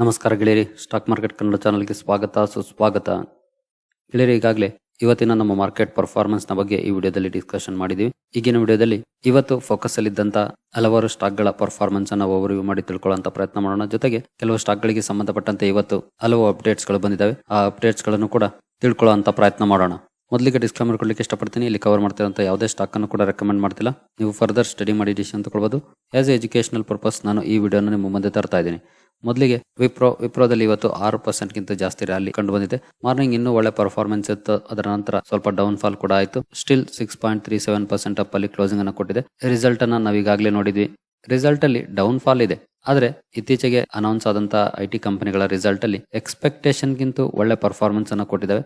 ನಮಸ್ಕಾರ ಗೆಳೆಯರಿ stock market Kannada ಚಾನಲ್ಗೆ ಸ್ವಾಗತ, ಸುಸ್ವಾಗತ. ಗೆಳೆಯರಿ, ಈಗಾಗಲೇ ಇವತ್ತಿನ ನಮ್ಮ ಮಾರ್ಕೆಟ್ ಪರ್ಫಾರ್ಮೆನ್ಸ್ನ ಬಗ್ಗೆ ಈ ವಿಡಿಯೋದಲ್ಲಿ ಡಿಸ್ಕಷನ್ ಮಾಡಿದೀವಿ. ಈಗಿನ ವಿಡಿಯೋದಲ್ಲಿ ಇವತ್ತು ಫೋಕಸ್ ಅಲ್ಲಿದ್ದಂತ ಹಲವಾರು ಸ್ಟಾಕ್ಗಳ ಪರ್ಫಾರ್ಮೆನ್ಸ್ ಓವರ್ ವ್ಯೂ ಮಾಡಿ ತಿಳ್ಕೊಳ್ಳುವಂತ ಪ್ರಯತ್ನ ಮಾಡೋಣ. ಜೊತೆಗೆ ಕೆಲವು ಸ್ಟಾಕ್ ಗಳಿಗೆ ಸಂಬಂಧಪಟ್ಟಂತೆ ಇವತ್ತು ಹಲವು ಅಪ್ಡೇಟ್ಸ್ಗಳು ಬಂದಿದ್ದಾವೆ. ಆ ಅಪ್ಡೇಟ್ಸ್ಗಳನ್ನು ಕೂಡ ತಿಳ್ಕೊಳ್ಳುವಂತ ಪ್ರಯತ್ನ ಮಾಡೋಣ. ಮೊದಲಿಗೆ ಡಿಸ್ಕ್ಲೈಮರ್ ಕೊಡ್ಲಿಕ್ಕೆ ಇಷ್ಟಪಡ್ತೀನಿ. ಇಲ್ಲಿ ಕವರ್ ಮಾಡ್ತಿರೋಂಥ ಯಾವುದೇ ಸ್ಟಾಕ್ ಅನ್ನು ಕೂಡ ರೆಕಮೆಂಡ್ ಮಾಡ್ತಿಲ್ಲ. ನೀವು ಫರ್ದರ್ ಸ್ಟಡಿ ಮಾಡಿ ಡಿಸಿಷನ್ ತಗೊಳ್ಬೋದು ಆಸ್ ಎ ಎಜುಕೇಷನಲ್ ಪರ್ಪಸ್ ನಾನು ಈ ವಿಡಿಯೋನ ನಿಮ್ಮ ಮುಂದೆ ತರ್ತಾ ಇದ್ದೀನಿ. ಮೊದಲಿಗೆ ವಿಪ್ರೋ ವಿಪ್ರೋದಲ್ಲಿ ಇವತ್ತು ಆರು ಪರ್ಸೆಂಟ್ಗಿಂತ ಜಾಸ್ತಿ ರ್ಯಾಲಿ ಕಂಡು ಬಂದಿದೆ ಮಾರ್ನಿಂಗ್ ಇನ್ನೂ ಒಳ್ಳೆ ಪರ್ಫಾರ್ಮೆನ್ಸ್ ಇತ್ತು. ಅದರ ನಂತರ ಸ್ವಲ್ಪ ಡೌನ್ ಫಾಲ್ ಕೂಡ ಆಯಿತು. Still six point three seven percent up ಅಲ್ಲಿ ಕ್ಲೋಸಿಂಗ್ ಅನ್ನು ಕೊಟ್ಟಿದೆ. ರಿಸಲ್ಟ್ ಅನ್ನು ನಾವು ಈಗಾಗಲೇ ನೋಡಿದ್ವಿ. ರಿಸಲ್ಟ್ ಅಲ್ಲಿ ಡೌನ್ ಫಾಲ್ ಇದೆ. ಆದ್ರೆ ಇತ್ತೀಚೆಗೆ ಅನೌನ್ಸ್ ಆದಂತಹ ಐ ಟಿ ಕಂಪನಿಗಳ ರಿಸಲ್ಟ್ ಅಲ್ಲಿ ಎಕ್ಸ್ಪೆಕ್ಟೇಷನ್ಗಿಂತ ಒಳ್ಳೆ ಪರ್ಫಾರ್ಮೆನ್ಸ್ ಅನ್ನು ಕೊಟ್ಟಿದ್ದಾವೆ.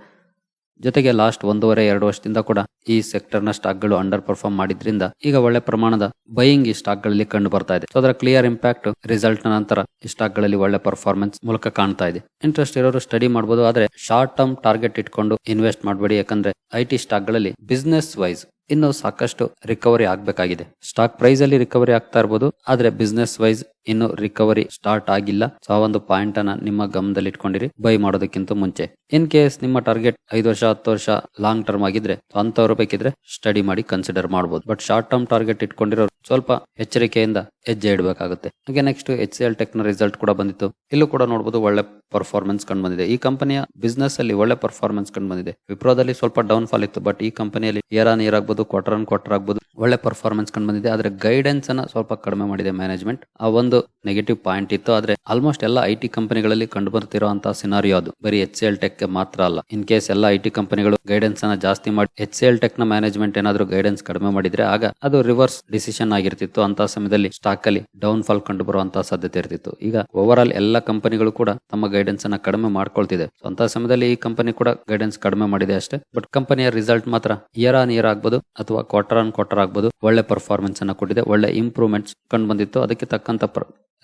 ಜೊತೆಗೆ ಲಾಸ್ಟ್ ಒಂದೂವರೆ, ಎರಡು ವರ್ಷದಿಂದ ಕೂಡ ಈ ಸೆಕ್ಟರ್ನ ಸ್ಟಾಕ್ಗಳು ಅಂಡರ್ ಪರ್ಫಾರ್ಮ್ ಮಾಡಿದ್ರಿಂದ ಈಗ ಒಳ್ಳೆ ಪ್ರಮಾಣದ ಬೈಯಿಂಗ್ ಈ ಸ್ಟಾಕ್ಗಳಲ್ಲಿ ಕಂಡು ಬರ್ತಾ ಇದೆ. ಅದರ ಕ್ಲಿಯರ್ ಇಂಪ್ಯಾಕ್ಟ್ ರಿಸಲ್ಟ್ ನಂತರ ಈ ಸ್ಟಾಕ್ಗಳಲ್ಲಿ ಒಳ್ಳೆ ಪರ್ಫಾರ್ಮೆನ್ಸ್ ಮೂಲಕ ಕಾಣ್ತಾ ಇದೆ. ಇಂಟ್ರೆಸ್ಟ್ ಇರೋರು ಸ್ಟಡಿ ಮಾಡಬಹುದು ಆದ್ರೆ ಶಾರ್ಟ್ ಟರ್ಮ್ ಟಾರ್ಗೆಟ್ ಇಟ್ಕೊಂಡು ಇನ್ವೆಸ್ಟ್ ಮಾಡಬೇಡಿ, ಯಾಕಂದ್ರೆ ಐ ಟಿ ಸ್ಟಾಕ್ಗಳಲ್ಲಿ ಬಿಸ್ನೆಸ್ ವೈಸ್ ಇನ್ನು ಸಾಕಷ್ಟು ರಿಕವರಿ ಆಗ್ಬೇಕಾಗಿದೆ. ಸ್ಟಾಕ್ ಪ್ರೈಸ್ ಅಲ್ಲಿ ರಿಕವರಿ ಆಗ್ತಾ ಇರಬಹುದು ಆದ್ರೆ ಬಿಸ್ನೆಸ್ ವೈಸ್ ಇನ್ನು ರಿಕವರಿ ಸ್ಟಾರ್ಟ್ ಆಗಿಲ್ಲ. ಸೊ ಆ ಒಂದು ಪಾಯಿಂಟ್ ಅನ್ನ ನಿಮ್ಮ ಗಮನದಲ್ಲಿ ಇಟ್ಕೊಂಡಿರಿ ಬೈ ಮಾಡೋದಕ್ಕಿಂತ ಮುಂಚೆ. ಇನ್ ಕೇಸ್ ನಿಮ್ಮ ಟಾರ್ಗೆಟ್ ಐದು ವರ್ಷ, ಹತ್ತು ವರ್ಷ ಲಾಂಗ್ ಟರ್ಮ್ ಆಗಿದ್ರೆ ಅಂತವ್ರು ಬೇಕಿದ್ರೆ ಸ್ಟಡಿ ಮಾಡಿ ಕನ್ಸಿಡರ್ ಮಾಡಬಹುದು ಬಟ್ ಶಾರ್ಟ್ ಟರ್ಮ್ ಟಾರ್ಗೆಟ್ ಇಟ್ಕೊಂಡಿರೋ ಸ್ವಲ್ಪ ಎಚ್ಚರಿಕೆಯಿಂದ ಹೆಜ್ಜೆ ಇಡಬೇಕಾಗುತ್ತೆ. ಹಾಗೆ next H C L tech result ಕೂಡ ಬಂದಿತ್ತು. ಇಲ್ಲೂ ಕೂಡ ನೋಡಬಹುದು ಒಳ್ಳೆ ಪರ್ಫಾರ್ಮೆನ್ಸ್ ಕಂಡು ಬಂದಿದೆ. ಈ ಕಂಪನಿಯ ಬಿಸ್ನೆಸ್ ಅಲ್ಲಿ ಒಳ್ಳೆ ಪರ್ಫಾರ್ಮೆನ್ಸ್ ಕಂಡು ಬಂದಿದೆ. ವಿಪ್ರೋದಲ್ಲಿ ಸ್ವಲ್ಪ ಡೌನ್ ಫಾಲ್ ಇತ್ತು ಬಟ್ ಈ ಕಂಪನಿಯಲ್ಲಿ ಇಯರ್ ಆನ್ ಇಯರ್ ಆಗ್ಬೋದು ಕ್ವಾರ್ಟರ್ ಆನ್ ಕ್ವಾರ್ಟರ್ ಆಗ್ಬೋದು, ಒಳ್ಳೆ ಪರ್ಫಾರ್ಮೆನ್ಸ್ ಕಂಡು ಬಂದಿದೆ. ಆದ್ರೆ ಗೈಡೆನ್ಸ್ ಅನ್ನ ಸ್ವಲ್ಪ ಕಡಿಮೆ ಮಾಡಿದೆ ಮ್ಯಾನೇಜ್ಮೆಂಟ್ ಆ ಒಂದು ನೆಗೆಟಿವ್ ಪಾಯಿಂಟ್ ಇತ್ತು. ಆದ್ರೆ ಆಲ್ಮೋಸ್ಟ್ ಎಲ್ಲ ಐ ಟಿ ಕಂಪನಿಗಳಲ್ಲಿ ಕಂಡು ಬರ್ತಿರುವಂತಹ ಸಿನಾರಿಯೋ ಅದು. ಬರೀ ಎಚ್ ಎಲ್ ಟೆಕ್ ಮಾತ್ರ ಅಲ್ಲ. ಇನ್ ಕೇಸ್ ಎಲ್ಲ ಐ ಟಿ ಕಂಪನಿಗಳು ಗೈಡೆನ್ಸ್ ಅನ್ನ ಜಾಸ್ತಿ ಮಾಡಿ ಎಚ್ ಎಲ್ ಟೆಕ್ನ ಮ್ಯಾನೇಜ್ಮೆಂಟ್ ಏನಾದ್ರು ಗೈಡೆನ್ಸ್ ಕಡಿಮೆ ಮಾಡಿದ್ರೆ ಆಗ ಅದು ರಿವರ್ಸ್ ಡಿಸಿಷನ್ ಆಗಿರ್ತಿತ್ತು. ಅಂತ ಸಮಯದಲ್ಲಿ ಸ್ಟಾಕ್ ಅಲ್ಲಿ ಡೌನ್ ಫಾಲ್ ಕಂಡು ಬರುವಂತಹ ಸಾಧ್ಯತೆ ಇರ್ತಿತ್ತು. ಈಗ ಓವರ್ ಆಲ್ ಎಲ್ಲ ಕಂಪನಿಗಳು ಕೂಡ ತಮ್ಮ ಗೈಡೆನ್ಸ್ ಅನ್ನ ಕಡಿಮೆ ಮಾಡ್ಕೊಳ್ತಿದೆ. ಅಂತ ಸಮಯದಲ್ಲಿ ಈ ಕಂಪನಿ ಕೂಡ ಗೈಡೆನ್ಸ್ ಕಡಿಮೆ ಮಾಡಿದೆ ಅಷ್ಟೇ. ಬಟ್ ಕಂಪನಿಯ ರಿಸಲ್ಟ್ ಮಾತ್ರ ಇಯರ್ ಆನ್ ಇಯರ್ ಆಗ್ಬೋದು ಅಥವಾ ಕ್ವಾರ್ಟರ್ ಆನ್ ಕ್ವಾರ್ಟರ್ ಆಗ್ಬೋದು. ಒಳ್ಳೆ ಪರ್ಫಾರ್ಮೆನ್ಸ್ ಅನ್ನ ಕೊಟ್ಟಿದೆ. ಒಳ್ಳೆ ಇಂಪ್ರೂವ್ಮೆಂಟ್ಸ್ ಕಂಡು ಬಂದಿತ್ತು ಅದಕ್ಕೆ ತಕ್ಕಂತ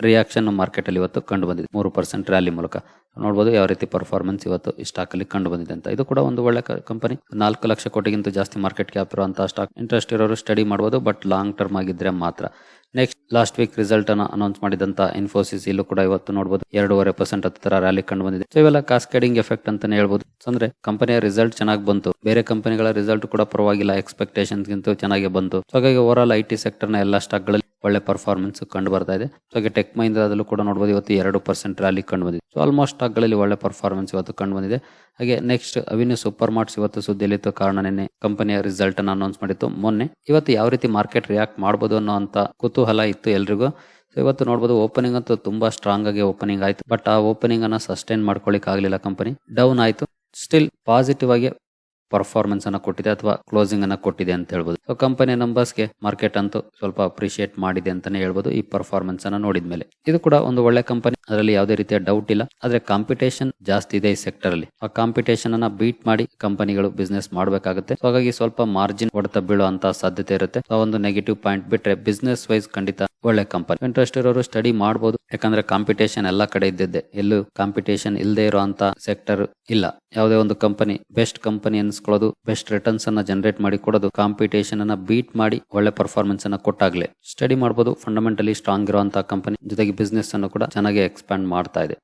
ರಿಯಾಕ್ಷನ್ ಮಾರ್ಕೆಟ್ ಅಲ್ಲಿ ಇವತ್ತು ಕಂಡು ಬಂದಿದೆ ಮೂರು ಪರ್ಸೆಂಟ್ ರ್ಯಾಲಿ ಮೂಲಕ. ನೋಡಬಹುದು ಯಾವ ರೀತಿ ಪರ್ಫಾರ್ಮೆನ್ಸ್ ಇವತ್ತು ಈ ಸ್ಟಾಕ್ ಅಲ್ಲಿ ಕಂಡು ಬಂದಿದೆ ಅಂತ. ಇದು ಕೂಡ ಒಂದು ಒಳ್ಳೆ ಕಂಪನಿ ನಾಲ್ಕು ಲಕ್ಷ ಕೋಟಿಗಿಂತ ಜಾಸ್ತಿ ಮಾರ್ಕೆಟ್ ಕ್ಯಾಪ್ ಇರುವಂತಹ ಸ್ಟಾಕ್ ಇಂಟ್ರೆಸ್ಟ್ ಇರೋರು ಸ್ಟಡಿ ಮಾಡಬಹುದು ಬಟ್ ಲಾಂಗ್ ಟರ್ಮ್ ಆಗಿದ್ರೆ ಮಾತ್ರ. ನೆಕ್ಸ್ಟ್ ಲಾಸ್ಟ್ ವೀಕ್ ರಿಸಲ್ಟ್ ಅನ್ನು ಅನೌನ್ಸ್ ಮಾಡಿದಂತ ಇನ್ಫೋಸಿಸ್ ಇಲ್ಲೂ ಕೂಡ ಇವತ್ತು ನೋಡಬಹುದು ಎರಡೂವರೆ ಪರ್ಸೆಂಟ್ ಹತ್ತಿರ ರ್ಯಾಲಿ ಕಂಡು ಬಂದಿದೆ. ಸೊ ಇವೆಲ್ಲ ಕಾಸ್ಕೇಡಿಂಗ್ ಎಫೆಕ್ಟ್ ಅಂತಾನೆ ಹೇಳ್ಬೋದು. ಅಂದ್ರೆ ಕಂಪನಿಯ ರಿಸಲ್ಟ್ ಚೆನ್ನಾಗಿ ಬಂತು. ಬೇರೆ ಕಂಪನಿಗಳ ರಿಸಲ್ಟ್ ಕೂಡ ಪರವಾಗಿಲ್ಲ. ಎಕ್ಸ್ಪೆಕ್ಟೇಷನ್ಸ್ ಗಿಂತ ಚೆನ್ನಾಗಿ ಬಂತು. ಸೊ ಹಾಗಾಗಿ ಓವರ್ ಆಲ್ ಐ ಟಿ ಸೆಕ್ಟರ್ನ ಎಲ್ಲಾ ಸ್ಟಾಕ್ಗಳಲ್ಲಿ ಒಳ್ಳೆ ಪರ್ಫಾರ್ಮೆನ್ಸ್ ಕಂಡು ಬರ್ತಾ ಇದೆ. ಸೊ ಹಾಗೆ ಟೆಕ್ ಮಹಿಂದ್ರದಲ್ಲೂ ಕೂಡ ನೋಡಬಹುದು ಇವತ್ತು ಎರಡು ಪರ್ಸೆಂಟ್ ರ್ಯಾಲಿ ಕಂಡು ಬಂದಿದೆ. ಸೊ ಆಲ್ಮೋಸ್ಟ್ ಸ್ಟಾಕ್ಗಳಲ್ಲಿ ಒಳ್ಳೆ ಪರ್ಫಾರ್ಮೆನ್ಸ್ ಇವತ್ತು ಕಂಡು ಬಂದಿದೆ. ಹಾಗೆ ನೆಕ್ಸ್ಟ್ ಅವಿನ್ಯೂ ಸೂಪರ್ ಮಾರ್ಟ್ಸ್ ಇವತ್ತು ಸುದ್ದಿಯಲ್ಲಿತ್ತು. ಕಾರಣ ನಿನ್ನೆ ಕಂಪನಿಯ ರಿಸಲ್ಟ್ ಅನ್ನು ಅನೌನ್ಸ್ ಮಾಡಿತ್ತು. ಮೊನ್ನೆ ಇವತ್ತು ಯಾವ ರೀತಿ ಮಾರ್ಕೆಟ್ ರಿಯಾಕ್ಟ್ ಮಾಡಬಹುದು ಅನ್ನೋ ಅಂತ ಕುತೂಹಲ ಇತ್ತು ಎಲ್ರಿಗೂ. ಸೊ ಇವತ್ತು ನೋಡಬಹುದು ಓಪನಿಂಗ್ ಅಂತೂ ತುಂಬಾ ಸ್ಟ್ರಾಂಗ್ ಆಗಿ ಓಪನಿಂಗ್ ಆಯ್ತು. ಬಟ್ ಆ ಓಪನಿಂಗ್ ಅನ್ನ ಸಸ್ಟೈನ್ ಮಾಡ್ಕೊಳ್ಳಿಕ್ ಆಗ್ಲಿಲ್ಲ ಕಂಪನಿ ಡೌನ್ ಆಯಿತು. ಸ್ಟಿಲ್ ಪಾಸಿಟಿವ್ ಆಗಿ ಪರ್ಫಾರ್ಮೆನ್ಸ್ ಅನ್ನ ಕೊಟ್ಟಿದೆ ಅಥವಾ ಕ್ಲೋಸಿಂಗ್ ಅನ್ನ ಕೊಟ್ಟಿದೆ ಅಂತ ಹೇಳ್ಬೋದು. ಸೊ ಕಂಪನಿ ನಂಬರ್ಸ್ಗೆ ಮಾರ್ಕೆಟ್ ಅಂತೂ ಸ್ವಲ್ಪ ಅಪ್ರಿಶಿಯೇಟ್ ಮಾಡಿದೆ ಅಂತಾನೆ ಹೇಳ್ಬೋದು ಈ ಪರ್ಫಾರ್ಮೆನ್ಸ್ ಅನ್ನ ನೋಡಿದ ಮೇಲೆ ಇದು ಕೂಡ ಒಂದು ಒಳ್ಳೆ ಕಂಪನಿ ಅದರಲ್ಲಿ ಯಾವುದೇ ರೀತಿಯ ಡೌಟ್ ಇಲ್ಲ. ಆದ್ರೆ ಕಾಂಪಿಟೇಷನ್ ಜಾಸ್ತಿ ಇದೆ ಈ ಸೆಕ್ಟರ್ ಅಲ್ಲಿ. ಆ ಕಾಂಪಿಟೇಷನ್ ಅನ್ನ ಬೀಟ್ ಮಾಡಿ ಕಂಪನಿಗಳು ಬಿಸ್ನೆಸ್ ಮಾಡಬೇಕಾಗುತ್ತೆ. ಹಾಗಾಗಿ ಸ್ವಲ್ಪ ಮಾರ್ಜಿನ್ ಹೊಡೆತ ಬೀಳುವಂತ ಸಾಧ್ಯತೆ ಇರುತ್ತೆ. ಆ ಒಂದು ನೆಗೆಟಿವ್ ಪಾಯಿಂಟ್ ಬಿಟ್ರೆ ಬಿಸ್ನೆಸ್ ವೈಸ್ ಖಂಡಿತ ಒಳ್ಳೆ ಕಂಪನಿ ಇಂಟ್ರೆಸ್ಟ್ ಇರೋರು ಸ್ಟಡಿ ಮಾಡಬಹುದು ಯಾಕಂದ್ರೆ ಕಾಂಪಿಟೇಷನ್ ಎಲ್ಲಾ ಕಡೆ ಇದ್ದಿದ್ದೆ. ಎಲ್ಲೂ ಕಾಂಪಿಟೇಷನ್ ಇಲ್ಲದೆ ಇರುವಂತ ಸೆಕ್ಟರ್ ಇಲ್ಲ. ಯಾವುದೇ ಒಂದು ಕಂಪನಿ ಬೆಸ್ಟ್ ಕಂಪನಿ ಅನ್ಸ್ಕೊಳ್ಳೋದು ಬೆಸ್ಟ್ ರಿಟರ್ನ್ಸ್ ಅನ್ನ ಜನರೇಟ್ ಮಾಡಿ ಕೊಡೋದು ಕಾಂಪಿಟೇಷನ್ ಅನ್ನ ಬೀಟ್ ಮಾಡಿ ಒಳ್ಳೆ ಪರ್ಫಾರ್ಮೆನ್ಸ್ ಅನ್ನ ಕೊಟ್ಟಾಗ್ಲೇ. ಸ್ಟಡಿ ಮಾಡಬಹುದು ಫಂಡಮೆಂಟಲಿ ಸ್ಟ್ರಾಂಗ್ ಇರುವಂತಹ ಕಂಪನಿ ಜೊತೆಗೆ ಬಿಸ್ನೆಸ್ ಅನ್ನು ಕೂಡ ಚೆನ್ನಾಗಿ ಎಕ್ಸ್ಪ್ಯಾಂಡ್ ಮಾಡ್ತಾ ಇದೆ.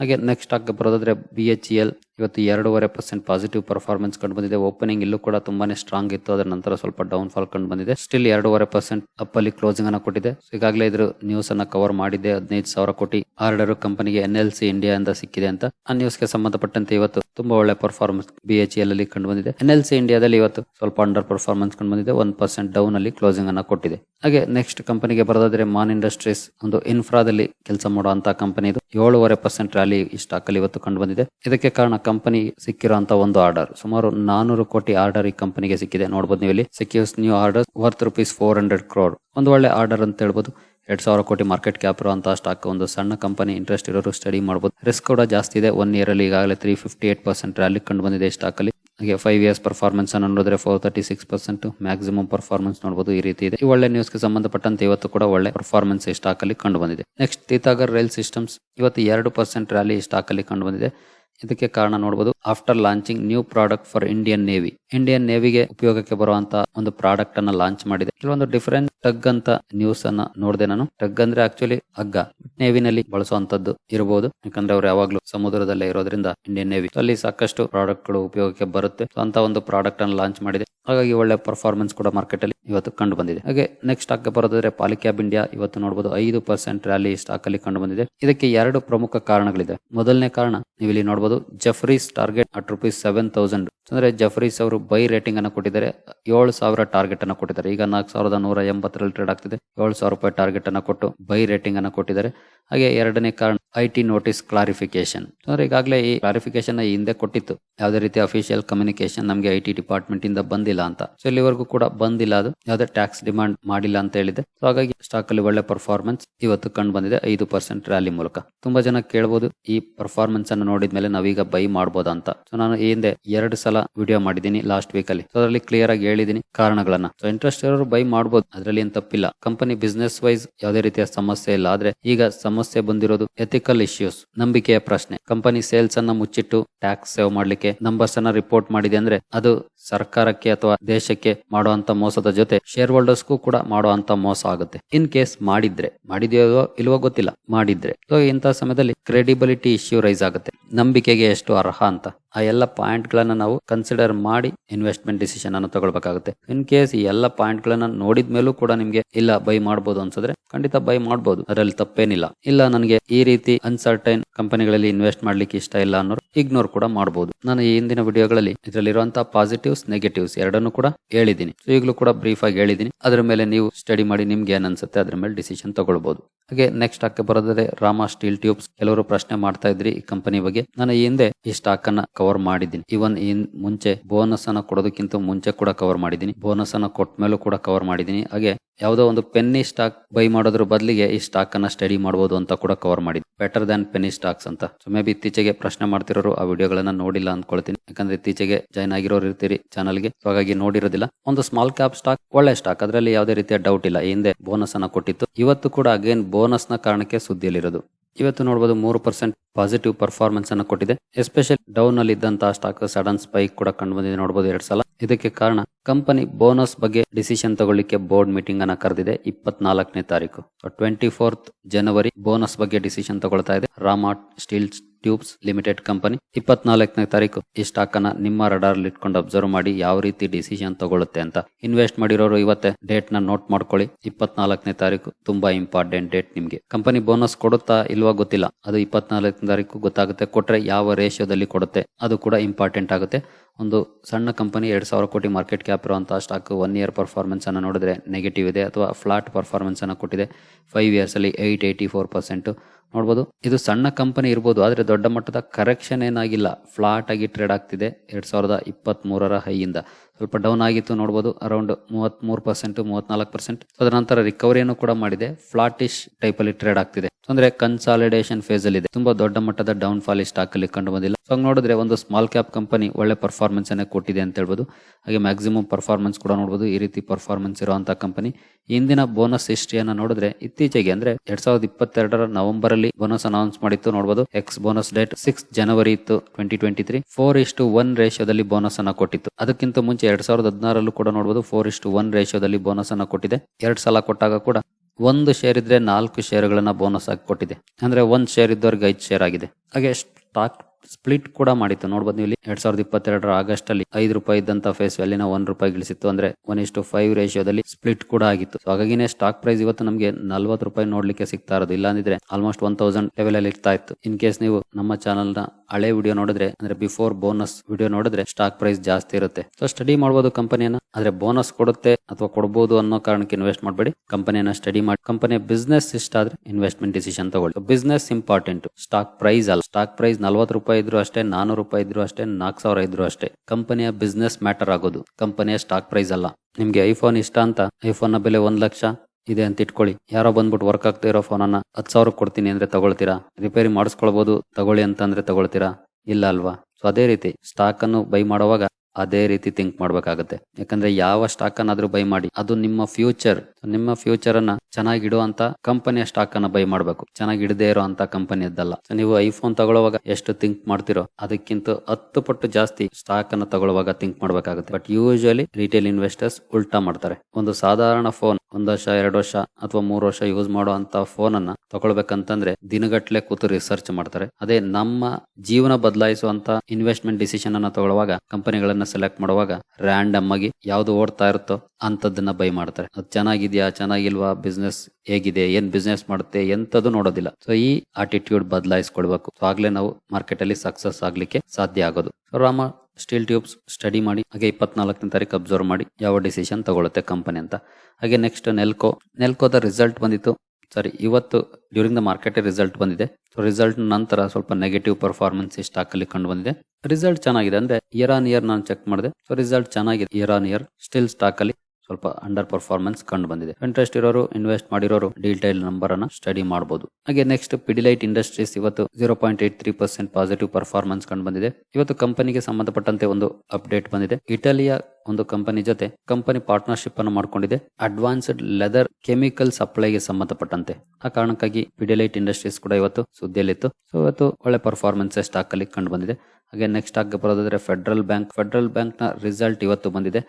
ಹಾಗೆ ನೆಕ್ಸ್ಟ್ ಆಗ ಬರೋದಾದ್ರೆ ಬಿ ಎಚ್ ಎಲ್ ಇವತ್ತು ಎರಡೂವರೆ ಪರ್ಸೆಂಟ್ ಪಾಸಿಟಿವ್ ಪರ್ಫಾರ್ಮೆನ್ಸ್ ಕಂಡು ಬಂದಿದೆ ಓಪನಿಂಗ್ ಇಲ್ಲೂ ಕೂಡ ತುಂಬಾನೇ ಸ್ಟ್ರಾಂಗ್ ಇತ್ತು. ಅದರ ನಂತರ ಸ್ವಲ್ಪ ಡೌನ್ ಫಾಲ್ ಕಂಡು ಬಂದಿದೆ ಸ್ಟಿಲ್ ಎರಡೂವರೆ ಪರ್ಸೆಂಟ್ ಅಪ್ ಅಲ್ಲಿ ಕ್ಲೋಸಿಂಗ್ ಅನ್ನ ಕೊಟ್ಟಿದೆ. ಈಗಾಗಲೇ ಇದ್ರ ನ್ಯೂಸ್ ಅನ್ನ ಕವರ್ ಮಾಡಿದೆ ಹದಿನೈದು ಸಾವಿರ ಕೋಟಿ ಆರ್ಡರ್ ಕಂಪನಿಗೆ ಎನ್ ಎಲ್ ಸಿ ಇಂಡಿಯಾ ಅಂತ ಸಿಕ್ಕಿದೆ ಅಂತ. ಆ ನ್ಯೂಸ್ಗೆ ಸಂಬಂಧಪಟ್ಟಂತೆ ಇವತ್ತು ತುಂಬಾ ಒಳ್ಳೆ ಪರ್ಫಾರ್ಮೆನ್ಸ್ ಬಿ ಎಚ್ ಎಲ್ ಅಲ್ಲಿ ಕಂಡು ಬಂದಿದೆ ಎನ್ ಎಲ್ ಸಿ ಇಂಡಿಯಾದಲ್ಲಿ ಇವತ್ತು ಸ್ವಲ್ಪ ಅಂಡರ್ ಪರ್ಫಾರ್ಮೆನ್ಸ್ ಕಂಡು ಬಂದಿದೆ ಒನ್ ಪರ್ಸೆಂಟ್ ಡೌನ್ ಅಲ್ಲಿ ಕ್ಲೋಸಿಂಗ್ ಅನ್ನ ಕೊಟ್ಟಿದೆ. ಹಾಗೆ ನೆಕ್ಸ್ಟ್ ಕಂಪನಿಗೆ ಬರೋದಾದ್ರೆ ಮಾನ್ ಇಂಡಸ್ಟ್ರೀಸ್ ಒಂದು ಇನ್ಫ್ರಾದಲ್ಲಿ ಕೆಲಸ ಮಾಡುವಂತಹ ಕಂಪನಿ ಇದು. ಏಳುವರೆ ಪರ್ಸೆಂಟ್ ರ್ಯಾಲಿ ಈ ಸ್ಟಾಕ್ ಅಲ್ಲಿ ಇವತ್ತು ಕಂಡು ಬಂದಿದೆ ಇದಕ್ಕೆ ಕಾರಣ ಕಂಪನಿ ಸಿಕ್ಕಿರುವಂತ ಒಂದು ಆರ್ಡರ್ ಸುಮಾರು ನಾನೂರು ಕೋಟಿ ಆರ್ಡರ್ ಈ ಕಂಪನಿಗೆ ಸಿಕ್ಕಿದೆ. ನೋಡಬಹುದು ನೀವು ಇಲ್ಲಿ secures new order worth rupees four hundred crore ಒಂದು ಒಳ್ಳೆ ಆರ್ಡರ್ ಅಂತ ಹೇಳ್ಬೋದು. ಎರಡ್ ಸಾವಿರ ಕೋಟಿ ಮಾರ್ಕೆಟ್ ಕ್ಯಾಪ್ ಇರುವಂತಹ ಸ್ಟಾಕ್ ಒಂದು ಸಣ್ಣ ಕಂಪನಿ ಇಂಟ್ರೆಸ್ಟ್ ಇರೋರು ಸ್ಟಡಿ ಮಾಡಬಹುದು ರಿಸ್ಕ್ ಕೂಡ ಜಾಸ್ತಿ ಇದೆ. ಒನ್ ಇಯರ್ ಅಲ್ಲಿ ಈಗಾಗಲೇ three fifty eight percent rally ಕಂಡು ಬಂದಿದೆ ಸ್ಟಾಕ್ ಅಲ್ಲಿ. ಹಾಗೆ ಫೈವ್ ಇಯರ್ಸ್ ಪರ್ಫಾರ್ಮೆನ್ಸ್ ಅನ್ನು ನೋಡಿದ್ರೆ four thirty six percent maximum performance ನೋಡಬಹುದು ಈ ರೀತಿ ಇದೆ. ಈ ಒಳ್ಳೆ ನ್ಯೂಸ್ಗೆ ಸಂಬಂಧಪಟ್ಟಂತೆ ಇವತ್ತು ಕೂಡ ಒಳ್ಳೆ ಪರ್ಫಾರ್ಮೆನ್ಸ್ ಈ ಸ್ಟಾಕ್ ಅಲ್ಲಿ ಕಂಡು ಬಂದಿದೆ ನೆಕ್ಸ್ಟ್ ತೀತಾಗರ್ ರೈಲ್ ಸಿಸ್ಟಮ್ಸ್ ಇವತ್ತು ಎರಡು ಪರ್ಸೆಂಟ್ ರ್ಯಾಲಿ ಸ್ಟಾಕ್ ಅಲ್ಲಿ ಕಂಡು ಬಂದಿದೆ ಇದಕ್ಕೆ ಕಾರಣ ನೋಡಬಹುದು after launching new product for Indian navy Indian ನೇವಿಗೆ ಉಪಯೋಗಕ್ಕೆ ಬರುವಂತ ಒಂದು ಪ್ರಾಡಕ್ಟ್ ಅನ್ನ ಲಾಂಚ್ ಮಾಡಿದೆ. ಕೆಲವೊಂದು ಡಿಫರೆಂಟ್ ಟಗ್ ಅಂತ ನ್ಯೂಸ್ ಅನ್ನ ನೋಡಿದೆ ನಾನು. ಟಗ್ ಅಂದ್ರೆ ಆಕ್ಚುಲಿ ಹಗ್ಗ. ನೇವಿನಲ್ಲಿ ಬಳಸುವಂತದ್ದು ಇರಬಹುದು ಯಾಕಂದ್ರೆ ಅವ್ರು ಯಾವಾಗ್ಲೂ ಸಮುದ್ರದಲ್ಲೇ ಇರೋದ್ರಿಂದ ಇಂಡಿಯನ್ ನೇವಿ ಅಲ್ಲಿ ಸಾಕಷ್ಟು ಪ್ರಾಡಕ್ಟ್ಗಳು ಉಪಯೋಗಕ್ಕೆ ಬರುತ್ತೆ. ಅಂತ ಒಂದು ಪ್ರಾಡಕ್ಟ್ ಅನ್ನು ಲಾಂಚ್ ಮಾಡಿದೆ. ಹಾಗಾಗಿ ಒಳ್ಳೆ ಪರ್ಫಾರ್ಮೆನ್ಸ್ ಕೂಡ ಮಾರ್ಕೆಟ್ ಅಲ್ಲಿ ಇವತ್ತು ಕಂಡು ಬಂದಿದೆ. ಹಾಗೆ ನೆಕ್ಸ್ಟ್ ಸ್ಟಾಕ್ ಬರೋದಾದ್ರೆ ಪಾಲಿಕ್ಯಾಬ್ ಇಂಡಿಯಾ ಇವತ್ತು ನೋಡಬಹುದು ಐದು ಪರ್ಸೆಂಟ್ ರ್ಯಾಲಿ ಸ್ಟಾಕ್ ಅಲ್ಲಿ ಕಂಡು ಬಂದಿದೆ. ಇದಕ್ಕೆ ಎರಡು ಪ್ರಮುಖ ಕಾರಣಗಳಿದೆ. ಮೊದಲನೇ ಕಾರಣ ನೀವು ಇಲ್ಲಿ ನೋಡಬಹುದು Jefferies target at rupees seven thousand ಅಂದ್ರೆ ಜಫ್ರೀಸ್ ಅವರು ಬೈ ರೇಟಿಂಗ್ ಅನ್ನು ಕೊಟ್ಟಿದ್ದಾರೆ. ಏಳು ಸಾವಿರ ಟಾರ್ಗೆಟ್ ಅನ್ನು ಕೊಟ್ಟಿದ್ದಾರೆ. ಈಗ ನಾಲ್ಕು ಸಾವಿರದ ನೂರ ಎಂಬತ್ತರಲ್ಲಿ ಟ್ರೇಡ್ ಆಗ್ತಿದೆ. ಏಳು ಸಾವಿರ ರೂಪಾಯಿ ಟಾರ್ಗೆಟ್ ಅನ್ನು ಕೊಟ್ಟು ಬೈ ರೇಟಿಂಗ್ ಅನ್ನು ಕೊಟ್ಟಿದ್ದಾರೆ. ಹಾಗೆ ಎರಡನೇ ಕಾರಣ ಐ ಟಿ ನೋಟಿಸ್ ಕ್ಲಾರಿಫಿಕೇಶನ್ ಅಂದ್ರೆ ಈಗಾಗಲೇ ಈ ಕ್ಲಾರಿಫಿಕೇಶನ್ ಹಿಂದೆ ಕೊಟ್ಟಿತ್ತು. ಯಾವುದೇ ರೀತಿ ಅಫಿಷಿಯಲ್ ಕಮ್ಯುನಿಕೇಶನ್ ನಮಗೆ ಐ ಟಿ ಡಿಪಾರ್ಟ್ಮೆಂಟ್ ಇಂದ ಬಂದಿಲ್ಲ ಅಂತ. ಸೊ ಇಲ್ಲಿವರೆಗೂ ಕೂಡ ಬಂದಿಲ್ಲ ಅದು. ಯಾವುದೇ ಟ್ಯಾಕ್ಸ್ ಡಿಮಾಂಡ್ ಮಾಡಿಲ್ಲ ಅಂತ ಹೇಳಿದೆ. ಸೊ ಹಾಗಾಗಿ ಸ್ಟಾಕ್ ಅಲ್ಲಿ ಒಳ್ಳೆ ಪರ್ಫಾರ್ಮೆನ್ಸ್ ಇವತ್ತು ಕಂಡು ಬಂದಿದೆ. ಐದು ಪರ್ಸೆಂಟ್ ರ್ಯಾಲಿ ಮೂಲಕ. ತುಂಬಾ ಜನ ಕೇಳಬಹುದು ಈ ಪರ್ಫಾರ್ಮೆನ್ಸ್ ಅನ್ನು ನೋಡಿದ್ಮೇಲೆ ನಾವೀಗ ಬೈ ಮಾಡಬಹುದಂತ ಸೊ ನಾನು ಈ ಹಿಂದೆ ಎರಡು ಸಲ ವಿಡಿಯೋ ಮಾಡಿದ್ದೀನಿ ಲಾಸ್ಟ್ ವೀಕ್ ಅಲ್ಲಿ ಅದರಲ್ಲಿ ಕ್ಲಿಯರ್ ಆಗಿ ಹೇಳಿದೀನಿ ಕಾರಣಗಳನ್ನ. ಸೊ ಇಂಟ್ರೆಸ್ಟ್ ಇರೋರು ಬೈ ಮಾಡಬಹುದು ಅದರಲ್ಲಿ ಏನ್ ತಪ್ಪಿಲ್ಲ. ಕಂಪನಿ ಬಿಸ್ನೆಸ್ ವೈಸ್ ಯಾವುದೇ ರೀತಿಯ ಸಮಸ್ಯೆ ಇಲ್ಲ. ಆದ್ರೆ ಈಗ ಸಮಸ್ಯೆ ಬಂದಿರೋದು ಎಥಿಕಲ್ ಇಶ್ಯೂಸ್ ನಂಬಿಕೆಯ ಪ್ರಶ್ನೆ. ಕಂಪನಿ ಸೇಲ್ಸ್ ಅನ್ನ ಮುಚ್ಚಿಟ್ಟು ಟ್ಯಾಕ್ಸ್ ಸೇವ್ ಮಾಡ್ಲಿಕ್ಕೆ ನಂಬರ್ಸ್ ಅನ್ನ ರಿಪೋರ್ಟ್ ಮಾಡಿದೆ ಅಂದ್ರೆ ಅದು ಸರ್ಕಾರಕ್ಕೆ ಅಥವಾ ದೇಶಕ್ಕೆ ಮಾಡುವಂತ ಮೋಸದ ಜೊತೆ ಶೇರ್ ಹೋಲ್ಡರ್ಸ್ಗೂ ಕೂಡ ಮಾಡುವಂತ ಮೋಸ ಆಗುತ್ತೆ. ಇನ್ ಕೇಸ್ ಮಾಡಿದ್ರೆ, ಮಾಡಿದೆಯೋ ಇಲ್ವೋ ಗೊತ್ತಿಲ್ಲ, ಮಾಡಿದ್ರೆ. ಸೊ ಇಂತಹ ಸಮಯದಲ್ಲಿ ಕ್ರೆಡಿಬಿಲಿಟಿ ಇಶ್ಯೂ ರೈಸ್ ಆಗುತ್ತೆ. ನಂಬಿಕೆಗೆ ಎಷ್ಟು ಅರ್ಹ ಅಂತ. ಆ ಎಲ್ಲ ಪಾಯಿಂಟ್ ಗಳನ್ನ ನಾವು ಕನ್ಸಿಡರ್ ಮಾಡಿ ಇನ್ವೆಸ್ಟ್ಮೆಂಟ್ ಡಿಸಿಷನ್ ಅನ್ನು ತಗೊಳ್ಬೇಕಾಗುತ್ತೆ. ಇನ್ ಕೇಸ್ ಈ ಎಲ್ಲ ಪಾಯಿಂಟ್ ಗಳನ್ನ ನೋಡಿದ ಮೇಲೂ ಕೂಡ ನಿಮ್ಗೆ ಇಲ್ಲ ಬೈ ಮಾಡಬಹುದು ಅನ್ಸಿದ್ರೆ ಖಂಡಿತ ಬೈ ಮಾಡಬಹುದು ಅದರಲ್ಲಿ ತಪ್ಪೇನಿಲ್ಲ. ಇಲ್ಲ, ನನಗೆ ಈ ರೀತಿ ಅನ್ಸರ್ಟೈನ್ ಕಂಪನಿಗಳಲ್ಲಿ ಇನ್ವೆಸ್ಟ್ ಮಾಡ್ಲಿಕ್ಕೆ ಇಷ್ಟ ಇಲ್ಲ ಅನ್ನೋರು ಇಗ್ನೋರ್ ಕೂಡ ಮಾಡಬಹುದು ನಾನು ಈ ಹಿಂದಿನ ವಿಡಿಯೋಗಳಲ್ಲಿ ಇದರಲ್ಲಿರುವಂತಹ ಪಾಸಿಟಿವ್ಸ್ ನೆಗೆಟಿವ್ಸ್ ಎರಡನ್ನು ಕೂಡ ಹೇಳಿದ್ದೀನಿ. ಈಗಲೂ ಕೂಡ ಬ್ರೀಫ್ ಆಗಿ ಹೇಳಿದ್ದೀನಿ. ಅದರ ಮೇಲೆ ನೀವು ಸ್ಟಡಿ ಮಾಡಿ ನಿಮ್ಗೆ ಏನ್ ಅನ್ಸುತ್ತೆ ಅದ್ರ ಮೇಲೆ ಡಿಸಿಷನ್ ತಗೊಳ್ಬಹುದು ಹಾಗೆ ನೆಕ್ಸ್ಟ್ ಹಾಕಿ ಬರೋದ್ರೆ ರಾಮ ಸ್ಟೀಲ್ ಟ್ಯೂಬ್ಸ್. ಕೆಲವರು ಪ್ರಶ್ನೆ ಮಾಡ್ತಾ ಇದ್ರಿ ಈ ಕಂಪನಿ ಬಗ್ಗೆ. ನಾನು ಈ ಹಿಂದೆ ಈ ಸ್ಟಾಕ್ ಅನ್ನ ಕವರ್ ಮಾಡಿದ್ದೀನಿ. ಇವನ್ ಈ ಮುಂಚೆ ಬೋನಸ್ ಅನ್ನ ಕೊಡೋದಕ್ಕಿಂತ ಮುಂಚೆ ಕೂಡ ಕವರ್ ಮಾಡಿದ್ದೀನಿ. ಬೋನಸ್ ಅನ್ನ ಕೊಟ್ಟ ಮೇಲೂ ಕೂಡ ಕವರ್ ಮಾಡಿದ್ದೀನಿ. ಹಾಗೆ ಯಾವುದೋ ಒಂದು ಪೆನ್ನಿ ಸ್ಟಾಕ್ ಬೈ ಮಾಡೋದ್ರ ಬದಲಿಗೆ ಈ ಸ್ಟಾಕ್ ಅನ್ನ ಸ್ಟಡಿ ಮಾಡಬಹುದು ಅಂತ ಕೂಡ ಕವರ್ ಮಾಡಿದ್ದೀನಿ. ಬೆಟರ್ ದ್ಯಾನ್ ಪೆನ್ನಿ ಸ್ಟಾಕ್ಸ್ ಅಂತ. ಸೊ ಮೇ ಬಿ ಇತ್ತೀಚೆಗೆ ಪ್ರಶ್ನೆ ಮಾಡ್ತಿರೋರು ಆ ವಿಡಿಯೋಗಳನ್ನ ನೋಡಿಲ್ಲ ಅನ್ಕೊಳ್ತೀನಿ ಯಾಕಂದ್ರೆ ಇತ್ತೀಚೆಗೆ ಜಾಯ್ನ್ ಆಗಿರೋರು ಇರ್ತೀರಿ ಚಾನಲ್ಗೆ ಸೊ ಹಾಗಾಗಿ ನೋಡಿರೋದಿಲ್ಲ. ಒಂದು ಸ್ಮಾಲ್ ಕ್ಯಾಪ್ ಸ್ಟಾಕ್ ಒಳ್ಳೆ ಸ್ಟಾಕ್ ಅದರಲ್ಲಿ ಯಾವುದೇ ರೀತಿಯ ಡೌಟ್ ಇಲ್ಲ. ಹಿಂದೆ ಬೋನಸ್ ಅನ್ನ ಕೊಟ್ಟಿತ್ತು. ಇವತ್ತು ಕೂಡ ಅಗೇನ್ ನ ಕಾರಣಕ್ಕೆ ಸುದ್ದಿಯಲ್ಲಿರೋದು. ಇವತ್ತು ನೋಡಬಹುದು ಮೂರು ಪರ್ಸೆಂಟ್ ಪಾಸಿಟಿವ್ ಪರ್ಫಾರ್ಮೆನ್ಸ್ ಅನ್ನು ಕೊಟ್ಟಿದೆ. ಎಸ್ಪೆಷಲಿ ಡೌನ್ ಅಲ್ಲಿ ಇದ್ದಂತಹ ಸ್ಟಾಕ್ ಸಡನ್ ಸ್ಪೈಕ್ ಕೂಡ ಕಂಡು ಬಂದಿದೆ ನೋಡಬಹುದು ಎರಡ್ ಸಲ. ಇದಕ್ಕೆ ಕಾರಣ ಕಂಪನಿ ಬೋನಸ್ ಬಗ್ಗೆ ಡಿಸಿಷನ್ ತಗೊಳ್ಳಿಕ್ಕೆ ಬೋರ್ಡ್ ಮೀಟಿಂಗ್ ಅನ್ನ ಕರೆದಿದೆ ಇಪ್ಪತ್ನಾಲ್ಕನೇ ತಾರೀಕು. ಟ್ವೆಂಟಿ ಫೋರ್ತ್ ಜನವರಿ ಬೋನಸ್ ಬಗ್ಗೆ ಡಿಸಿಷನ್ ತಗೊಳ್ತಾ ಇದೆ. Rama steel tubes limited company. ಇಪ್ಪತ್ನಾಲ್ಕನೇ ತಾರೀಕು ಈ ಸ್ಟಾಕ್ ಅನ್ನ ನಿಮ್ಮ ರಡಾರ್ ಇಟ್ಕೊಂಡು ಅಬ್ಸರ್ವ್ ಮಾಡಿ ಯಾವ ರೀತಿ ಡಿಸಿಷನ್ ತಗೊಳ್ಳುತ್ತೆ ಅಂತ. ಇನ್ವೆಸ್ಟ್ ಮಾಡಿರೋರು ಇವತ್ತೇ ಡೇಟ್ನ ನೋಟ್ ಮಾಡ್ಕೊಳ್ಳಿ. ಇಪ್ಪತ್ನಾಲ್ಕನೇ ತಾರೀಕು ತುಂಬಾ ಇಂಪಾರ್ಟೆಂಟ್ ಡೇಟ್ ನಿಮ್ಗೆ. ಕಂಪನಿ ಬೋನಸ್ ಕೊಡುತ್ತಾ ಇಲ್ವಾ ಗೊತ್ತಿಲ್ಲ. ಅದು ಇಪ್ಪತ್ನಾಲ್ಕನೇ ತಾರೀಕು ಗೊತ್ತಾಗುತ್ತೆ. ಕೊಟ್ರೆ ಯಾವ ರೇಷಿಯೋದಲ್ಲಿ ಕೊಡುತ್ತೆ. ಅದು ಕೂಡ ಇಂಪಾರ್ಟೆಂಟ್ ಆಗುತ್ತೆ. ಒಂದು ಸಣ್ಣ ಕಂಪನಿ ಎರಡ್ ಸಾವಿರ ಕೋಟಿ ಮಾರ್ಕೆಟ್ ಕ್ಯಾಪ್ ಇರುವಂತಹ ಸ್ಟಾಕ್ ಒನ್ ಇಯರ್ ಪರ್ಫಾರ್ಮೆನ್ಸ್ ಅನ್ನು ನೋಡಿದ್ರೆ ನೆಗೆಟಿವ್ ಇದೆ ಅಥವಾ ಫ್ಲಾಟ್ ಪರ್ಫಾರ್ಮೆನ್ಸ್ ಅನ್ನು ಕೊಟ್ಟಿದೆ. ಫೈವ್ ಇಯರ್ಸ್ ಅಲ್ಲಿ ಏಟ್ ಏಯ್ಟಿ ಫೋರ್ ಪರ್ಸೆಂಟ್. ನೋಡ್ಬೋದು? ಇದು ಸಣ್ಣ ಕಂಪನಿ ಇರ್ಬೋದು, ಆದರೆ ದೊಡ್ಡ ಮಟ್ಟದ ಕರೆಕ್ಷನ್ ಏನಾಗಿಲ್ಲ. ಫ್ಲಾಟ್ ಆಗಿ ಟ್ರೇಡ್ ಆಗ್ತಿದೆ ಎರಡ್ ಸಾವಿರದ ಇಪ್ಪತ್ತ್ ಮೂರರ ಹೈಯಿಂದ. ಸ್ವಲ್ಪ ಡೌನ್ ಆಗಿತ್ತು ನೋಡ್ಬೋದು ಅರೌಂಡ್ ಮೂವತ್ತ್ ಮೂರು ಪರ್ಸೆಂಟ್ ಮೂವತ್ನಾಲ್ಕು ಪರ್ಸೆಂಟ್ ಅದರ ನಂತರ ರಿಕವರಿಯನ್ನು ಕೂಡ ಮಾಡಿದೆ. ಫ್ಲಾಟಿಶ್ ಟೈಪ್ ಅಲ್ಲಿ ಟ್ರೇಡ್ ಆಗ್ತಿದೆ. ಅಂದ್ರೆ ಕನ್ಸಾಲಿಡೇಷನ್ ಫೇಸ್ ಅಲ್ಲಿ ಇದೆ ತುಂಬಾ ದೊಡ್ಡ ಮಟ್ಟದ ಡೌನ್ ಫಾಲ್ ಈ ಸ್ಟಾಕ್ ಅಲ್ಲಿ ಕಂಡು ಬಂದಿಲ್ಲ. ಸೊ ನೋಡಿದ್ರೆ ಒಂದು ಸ್ಮಾಲ್ ಕ್ಯಾಪ್ ಕಂಪನಿ ಒಳ್ಳೆ ಪರ್ಫಾರ್ಮೆನ್ಸ್ ಅನ್ನ ಕೊಟ್ಟಿದೆ ಅಂತ ಹೇಳ್ಬೋದು. ಹಾಗೆ ಮ್ಯಾಕ್ಸಿಮಮ್ ಪರ್ಫಾರ್ಮೆನ್ಸ್ ಕೂಡ ನೋಡಬಹುದು ಈ ರೀತಿ ಪರ್ಫಾರ್ಮೆನ್ಸ್ ಇರುವಂತಹ ಕಂಪನಿ ಇಂದಿನ ಬೋನಸ್ ಹಿಸ್ಟ್ರಿಯನ್ನ ನೋಡಿದ್ರೆ ಇತ್ತೀಚೆಗೆ, ಅಂದ್ರೆ ಎರಡ್ ಸಾವಿರದ ಇಪ್ಪತ್ತೆರಡರ ನವೆಂಬರ್ ಅಲ್ಲಿ ಬೋನಸ್ ಅನೌನ್ಸ್ ಮಾಡಿತ್ತು ನೋಡಬಹುದು ಎಕ್ಸ್ ಬೋನಸ್ ಡೇಟ್ ಸಿಕ್ಸ್ ಜನವರಿ ಇತ್ತು ಟ್ವೆಂಟಿ ಟ್ವೆಂಟಿ ತ್ರೀ ಫೋರ್ ಇಷ್ಟು ಒನ್ ರೇಷಿಯೋದಲ್ಲಿ ಬೋನಸ್ ಅನ್ನ ಕೊಟ್ಟಿತ್ತು. ಅದಕ್ಕಿಂತ ಮುಂಚೆ ಎರಡ್ ಸಾವಿರದ ಹದಿನಾರಲ್ಲೂ ಕೂಡ ನೋಡಬಹುದು ಫೋರ್ ಇಷ್ಟು ಒನ್ ರೇಷಿಯೋದಲ್ಲಿ ಬೋನಸ್ ಅನ್ನ ಕೊಟ್ಟಿದೆ. ಎರಡ್ ಸಲ ಕೊಟ್ಟಾಗ ಕೂಡ ಒಂದು ಶೇರ್ ಇದ್ರೆ ನಾಲ್ಕು ಶೇರ್ಗಳನ್ನ ಬೋನಸ್ ಆಗಿ ಕೊಟ್ಟಿದೆ. ಅಂದ್ರೆ ಒಂದ್ ಶೇರ್ ಇದ್ದವ್ರಿಗೆ ಐದು ಶೇರ್ ಆಗಿದೆ. ಹಾಗೆ ಸ್ಟಾಕ್ ಸ್ಪ್ಲಿಟ್ ಕೂಡ ಮಾಡಿತ್ತು. ನೋಡ್ಬೋದು ನೀವು ಇಲ್ಲಿ ಎರಡ್ ಸಾವಿರದ ಇಪ್ಪತ್ತೆರಡರ ಆಗಸ್ಟ್ ಅಲ್ಲಿ ಐದು ರೂಪಾಯಿ ಇದ್ದಂತ ಫೇಸ್ ವ್ಯಾಲ್ಯೂನ ಒನ್ ರೂಪಾಯಿ ಇಳಿಸಿತ್ತು ಅಂದ್ರೆ ಒನ್ ಇಷ್ಟು ಫೈವ್ ರೇಷಿಯೋದಲ್ಲಿ ಸ್ಪ್ಲಿಟ್ ಕೂಡ ಆಗಿತ್ತು. ಹಾಗಾಗಿನೇ ಸ್ಟಾಕ್ ಪ್ರೈಸ್ ಇವತ್ತು ನಮಗೆ ನಲ್ವತ್ತು ರೂಪಾಯಿ ನೋಡ್ಲಿಕ್ಕೆ ಸಿಗ್ತಾ ಇರೋದು. ಇಲ್ಲ ಅಂದಿದ್ರೆ ಆಲ್ಮೋಸ್ಟ್ ಒನ್ ತೌಸಂಡ್ ಲೆವೆಲ್ ಅಲ್ಲಿ ಇರ್ತಾ ಇತ್ತು. ಇನ್ ಕೇಸ್ ನೀವು ನಮ್ಮ ಚಾನಲ್ನ ಹಳೆ ವಿಡಿಯೋ ನೋಡಿದ್ರೆ, ಅಂದ್ರೆ ಬಿಫೋರ್ ಬೋನಸ್ ವಿಡಿಯೋ ನೋಡಿದ್ರೆ ಸ್ಟಾಕ್ ಪ್ರೈಸ್ ಜಾಸ್ತಿ ಇರುತ್ತೆ. ಸೊ ಸ್ಟಡಿ ಮಾಡಬಹುದು ಕಂಪನಿಯನ್ನ ಆದ್ರೆ ಬೋನಸ್ ಕೊಡುತ್ತೆ ಅಥವಾ ಕೊಡಬಹುದು ಅನ್ನೋ ಕಾರಣಕ್ಕೆ ಇನ್ವೆಸ್ಟ್ ಮಾಡಬೇಡಿ. ಕಂಪನಿಯನ್ನ ಸ್ಟಡಿ ಮಾಡಿ. ಕಂಪನಿಯ ಬಿಸ್ನೆಸ್ ಇಷ್ಟ ಆದ್ರೆ ಇನ್ವೆಸ್ಟ್ಮೆಂಟ್ ಡಿಸಿಷನ್ ತಗೊಳ್ಳಿ. ಬಿಸ್ನೆಸ್ ಇಂಪಾರ್ಟೆಂಟ್ ಸ್ಟಾಕ್ ಪ್ರೈಸ್ ಅಲ್ಲ. ಸ್ಟಾಕ್ ಪ್ರೈಸ್ ನಲ್ವತ್ತು ರೂಪಾಯಿ ಇದ್ರು ಅಷ್ಟೇ, ನಾನೂರು ರೂಪಾಯಿ ಇದ್ರು ಅಷ್ಟೇ, ನಾಲ್ಕು ಸಾವಿರ ಇದ್ರು ಅಷ್ಟೇ. ಕಂಪನಿಯ ಬಿಸ್ನೆಸ್ ಮ್ಯಾಟರ್ ಆಗೋದು. ಕಂಪನಿಯ ಸ್ಟಾಕ್ ಪ್ರೈಸ್ ಅಲ್ಲ. ನಿಮ್ಗೆ ಐಫೋನ್ ಇಷ್ಟ ಅಂತ ಐಫೋನ್ನ ಬೆಲೆ ಒಂದ್ ಲಕ್ಷ ಇದೆ ಅಂತ ಇಟ್ಕೊಳ್ಳಿ. ಯಾರೋ ಬಂದ್ಬಿಟ್ಟು ವರ್ಕ್ ಆಗ್ತಾ ಇರೋ ಫೋನ್ ಅನ್ನ ಹತ್ತು ಸಾವಿರ ಕೊಡ್ತೀನಿ ಅಂದ್ರೆ ತಗೊಳ್ತೀರಾ? ರಿಪೇರಿ ಮಾಡಿಸ್ಕೊಳ್ಬಹುದು ತಗೊಳ್ಳಿ ಅಂತ ಅಂದ್ರೆ ತಗೊಳ್ತೀರಾ? ಇಲ್ಲ ಅಲ್ವಾ? ಸೊ ಅದೇ ರೀತಿ ಸ್ಟಾಕ್ ಅನ್ನು ಬೈ ಮಾಡುವಾಗ ಅದೇ ರೀತಿ ಥಿಂಕ್ ಮಾಡ್ಬೇಕಾಗತ್ತೆ. ಯಾಕಂದ್ರೆ ಯಾವ ಸ್ಟಾಕ್ ಅನ್ನಾದ್ರೂ ಬೈ ಮಾಡಿ, ಅದು ನಿಮ್ಮ ಫ್ಯೂಚರ್ ನಿಮ್ಮ ಫ್ಯೂಚರ್ ಅನ್ನ ಚೆನ್ನಾಗಿ ಇಡುವಂತ ಕಂಪನಿಯ ಸ್ಟಾಕ್ ಅನ್ನ ಬೈ ಮಾಡ್ಬೇಕು. ಚೆನ್ನಾಗಿ ಇಡದೇ ಅಂತ ಕಂಪನಿಯದ್ದಲ್ಲ ಇದ್ದಲ್ಲ ನೀವು ಐಫೋನ್ ತಗೊಳ್ಳುವಾಗ ಎಷ್ಟು ಥಿಂಕ್ ಮಾಡ್ತಿರೋ ಅದಕ್ಕಿಂತ ಹತ್ತು ಪಟ್ಟು ಜಾಸ್ತಿ ಸ್ಟಾಕ್ ಅನ್ನ ತಗೊಳ್ಳುವಾಗ ಥಿಂಕ್ ಮಾಡ್ಬೇಕಾಗುತ್ತೆ. ಬಟ್ ಯೂಶಲಿ ರಿಟೇಲ್ ಇನ್ವೆಸ್ಟರ್ಸ್ ಉಲ್ಟಾ ಮಾಡ್ತಾರೆ. ಒಂದು ಸಾಧಾರಣ ಫೋನ್ ಒಂದ್ ವರ್ಷ, ಎರಡು ವರ್ಷ ಅಥವಾ ಮೂರು ವರ್ಷ ಯೂಸ್ ಮಾಡುವಂತ ಫೋನ್ ಅನ್ನ ತಗೊಳ್ಬೇಕಂತಂದ್ರೆ ದಿನಗಟ್ಲೆ ಕೂತು ರಿಸರ್ಚ್ ಮಾಡ್ತಾರೆ. ಅದೇ ನಮ್ಮ ಜೀವನ ಬದಲಾಯಿಸುವಂತ ಇನ್ವೆಸ್ಟ್ಮೆಂಟ್ ಡಿಸಿಷನ್ ಅನ್ನ ತಗೊಳ್ಳುವಾಗ ಕಂಪನಿಗಳನ್ನ ಸೆಲೆಕ್ಟ್ ಮಾಡುವಾಗ ರ್ಯಾಂಡಮ್ ಆಗಿ ಯಾವ್ದು ಓಡ್ತಾ ಇರುತ್ತೋ ಅಂತದನ್ನ ಬೈ ಮಾಡ್ತಾರೆ. ಅದು ಚೆನ್ನಾಗಿದ್ಯಾ, ಚೆನ್ನಾಗಿಲ್ವಾ ಬಿಸ್ನೆಸ್ ಹೇಗಿದೆ, ಏನ್ ಬಿಸ್ನೆಸ್ ಮಾಡುತ್ತೆ ಎಂತದು ನೋಡೋದಿಲ್ಲ. ಸೊ ಈ ಆಟಿಟ್ಯೂಡ್ ಬದಲಾಯಿಸ್ಕೊಳ್ಬೇಕು. ಸೊ ಆಗ್ಲೇ ನಾವು ಮಾರ್ಕೆಟ್ ಅಲ್ಲಿ ಸಕ್ಸಸ್ ಆಗ್ಲಿಕ್ಕೆ ಸಾಧ್ಯ ಆಗೋದು. ರಾಮ ಸ್ಟೀಲ್ ಟ್ಯೂಬ್ಸ್ ಸ್ಟಡಿ ಮಾಡಿ, ಹಾಗೆ ಇಪ್ಪತ್ನಾಲ್ಕನೇ ತಾರೀಕು ಅಬ್ಸರ್ವ್ ಮಾಡಿ, ಯಾವ ಡಿಸಿಷನ್ ತಗೊಳುತ್ತೆ ಕಂಪನಿ ಅಂತ. ಹಾಗೆ ನೆಕ್ಸ್ಟ್ ನೆಲ್ಕೋ ನೆಲ್ಕೋದ ರಿಸಲ್ಟ್ ಬಂದಿತ್ತು ಸಾರಿ, ಇವತ್ತು ಡ್ಯೂರಿಂಗ್ ದ ಮಾರ್ಕೆಟ್ ರಿಸಲ್ಟ್ ಬಂದಿದೆ. ಸೊ ರಿಸಲ್ಟ್ ನಂತರ ಸ್ವಲ್ಪ ನೆಗೆಟಿವ್ ಪರ್ಫಾರ್ಮೆನ್ಸ್ ಈ ಸ್ಟಾಕ್ ಅಲ್ಲಿ ಕಂಡು ಬಂದಿದೆ. ರಿಸಲ್ಟ್ ಚೆನ್ನಾಗಿದೆ. ಅಂದ್ರೆ ಇಯರ್ ಆನ್ ಇಯರ್ ನಾನು ಚೆಕ್ ಮಾಡಿದೆ. ಸೊ ರಿಸಲ್ಟ್ ಚೆನ್ನಾಗಿದೆ. Year on year still stock ಅಲ್ಲಿ ಸ್ವಲ್ಪ ಅಂಡರ್ ಪರ್ಫಾರ್ಮೆನ್ಸ್ ಕಂಡು ಬಂದಿದೆ. ಇಂಟ್ರೆಸ್ಟ್ ಇರೋರು ಇನ್ವೆಸ್ಟ್ ಮಾಡಿರೋರು ಡೀಟೇಲ್ ನಂಬರ್ ಅನ್ನ ಸ್ಟಡಿ ಮಾಡಬಹುದು ಹಾಗೆ ನೆಕ್ಸ್ಟ್ ಪಿಡಿಲೈಟ್ ಇಂಡಸ್ಟ್ರೀಸ್ ಇವತ್ತು zero point eight three percent positive performance ಕಂಡು ಬಂದಿದೆ. ಇವತ್ತು ಕಂಪನಿಗೆ ಸಂಬಂಧಪಟ್ಟಂತೆ ಒಂದು ಅಪ್ಡೇಟ್ ಬಂದಿದೆ. ಇಟಲಿಯ ಒಂದು ಕಂಪನಿ ಜೊತೆ ಕಂಪನಿ ಪಾರ್ಟ್ನರ್ಶಿಪ್ ಅನ್ನು ಮಾಡ್ಕೊಂಡಿದೆ. ಅಡ್ವಾನ್ಸ್ಡ್ ಲೆದರ್ ಕೆಮಿಕಲ್ ಸಪ್ಲೈಗೆ ಸಂಬಂಧಪಟ್ಟಂತೆ. ಆ ಕಾರಣಕ್ಕಾಗಿ ಪಿಡಿಲೈಟ್ ಇಂಡಸ್ಟ್ರೀಸ್ ಕೂಡ ಇವತ್ತು ಸುದ್ದಿಯಲ್ಲಿತ್ತು. ಸೊ ಇವತ್ತು ಒಳ್ಳೆ ಪರ್ಫಾರ್ಮೆನ್ಸ್ ಸ್ಟಾಕ್ ಅಲ್ಲಿ ಕಂಡು ಬಂದಿದೆ. ಹಾಗೆ ನೆಕ್ಸ್ಟ್ ಆಗಿ ಬರೋದಾದ್ರೆ ಫೆಡರಲ್ ಬ್ಯಾಂಕ್ ಫೆಡರಲ್ ಬ್ಯಾಂಕ್ನ ರಿಸಲ್ಟ್ ಇವತ್ತು ಬಂದಿದೆ.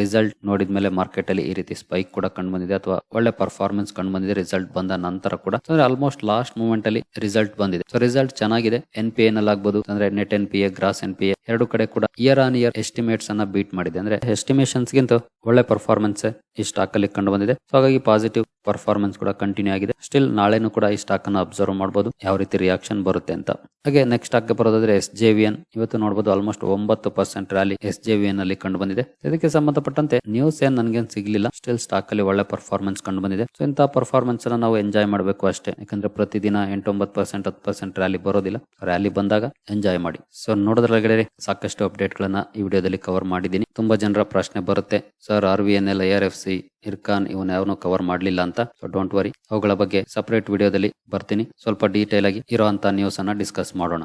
ರಿಸಲ್ಟ್ ನೋಡಿದ ಮೇಲೆ ಮಾರ್ಕೆಟ್ ಅಲ್ಲಿ ಈ ರೀತಿ ಸ್ಪೈಕ್ ಕೂಡ ಕಂಡು ಬಂದಿದೆ ಅಥವಾ ಒಳ್ಳೆ ಪರ್ಫಾರ್ಮೆನ್ಸ್ ಕಂಡು ಬಂದಿದೆ ರಿಸಲ್ಟ್ ಬಂದ ನಂತರ ಕೂಡ. ಆಲ್ಮೋಸ್ಟ್ ಲಾಸ್ಟ್ ಮೂಮೆಂಟ್ ಅಲ್ಲಿ ರಿಸಲ್ಟ್ ಬಂದಿದೆ. ಸೊ ರಿಸಲ್ಟ್ ಚೆನ್ನಾಗಿದೆ. ಎನ್ ಪಿ ಎನ್ ಆಗ್ಬಹುದು ಅಂದ್ರೆ net N P A gross N P A ಎರಡು ಕಡೆ ಕೂಡ ಇಯರ್ ಆನ್ ಇಯರ್ ಎಸ್ಟಿಮೇಟ್ಸ್ ಅನ್ನ ಬೀಟ್ ಮಾಡಿದೆ. ಅಂದ್ರೆ ಎಸ್ಟಿಮೇಷನ್ಸ್ ಗಿಂತ ಒಳ್ಳೆ ಪರ್ಫಾರ್ಮೆನ್ಸ್ ಈ ಸ್ಟಾಕ್ ಅಲ್ಲಿ ಕಂಡು ಬಂದಿದೆ ಸೊ ಹಾಗಾಗಿ ಪಾಸಿಟಿವ್ ಪರ್ಫಾರ್ಮೆನ್ಸ್ ಕೂಡ ಕಂಟಿನ್ಯೂ ಆಗಿದೆ. ಸ್ಟಿಲ್ ನಾಳೆನೂ ಕೂಡ ಈ ಸ್ಟಾಕ್ ಅನ್ನು ಅಬ್ಸರ್ವ್ ಮಾಡಬಹುದು ಯಾವ ರೀತಿ ರಿಯಾಕ್ಷನ್ ಬರುತ್ತೆ ಅಂತ. ಹಾಗೆ ನೆಕ್ಸ್ಟ್ ಆಗಿ ಬರೋದಾದ್ರೆ ಎಸ್ ಜೆ ವಿ ಎನ್ ಇವತ್ತು ನೋಡಬಹುದು ಆಲ್ಮೋಸ್ಟ್ ಒಂಬತ್ತು percent rally S J V ನಲ್ಲಿ ಕಂಡು ಬಂದಿದೆ. ಇದಕ್ಕೆ ಸಂಬಂಧಪಟ್ಟಂತೆ ನ್ಯೂಸ್ ಏನ್ ನನ್ಗೇನ್ ಸಿಗ್ಲಿಲ್ಲ. ಸ್ಟಿಲ್ ಸ್ಟಾಕ್ ಅಲ್ಲಿ ಒಳ್ಳೆ ಪರ್ಫಾರ್ಮೆನ್ಸ್ ಕಂಡು ಬಂದಿದೆ. ಸೊ ಇಂತಹ ಪರ್ಫಾರ್ಮೆನ್ಸ್ ಅನ್ನ ನಾವು ಎಂಜಾಯ್ ಮಾಡಬೇಕು ಅಷ್ಟೇ. ಯಾಕಂದ್ರೆ ಪ್ರತಿದಿನ ಎಂಟೊಂಬತ್ತು ಪರ್ಸೆಂಟ್ ಹತ್ತು ಪರ್ಸೆಂಟ್ ರ್ಯಾಲಿ ಬರೋದಿಲ್ಲ. ರ್ಯಾಲಿ ಬಂದಾಗ ಎಂಜಾಯ್ ಮಾಡಿ. ಸೊ ನೋಡೋದ್ರೊಳಗಡೆ ಸಾಕಷ್ಟು ಅಪ್ಡೇಟ್ ಗಳನ್ನ ಈ ವಿಡಿಯೋದಲ್ಲಿ ಕವರ್ ಮಾಡಿದ್ದೀನಿ. ತುಂಬಾ ಜನರ ಪ್ರಶ್ನೆ ಬರುತ್ತೆ. Sir R V N L I R F C Ircon ಇವನ್ ಯಾವನು ಕವರ್ ಮಾಡಲಿಲ್ಲ ಅಂತ. ಸೊ ಡೋಂಟ್ ವರಿ ಅವುಗಳ ಬಗ್ಗೆ ಸಪರೇಟ್ ವಿಡಿಯೋದಲ್ಲಿ ಬರ್ತೀನಿ. ಸ್ವಲ್ಪ ಡೀಟೇಲ್ ಆಗಿ ಇರೋಂತ ನ್ಯೂಸ್ ಅನ್ನ ಡಿಸ್ಕಸ್ ಮಾಡೋಣ.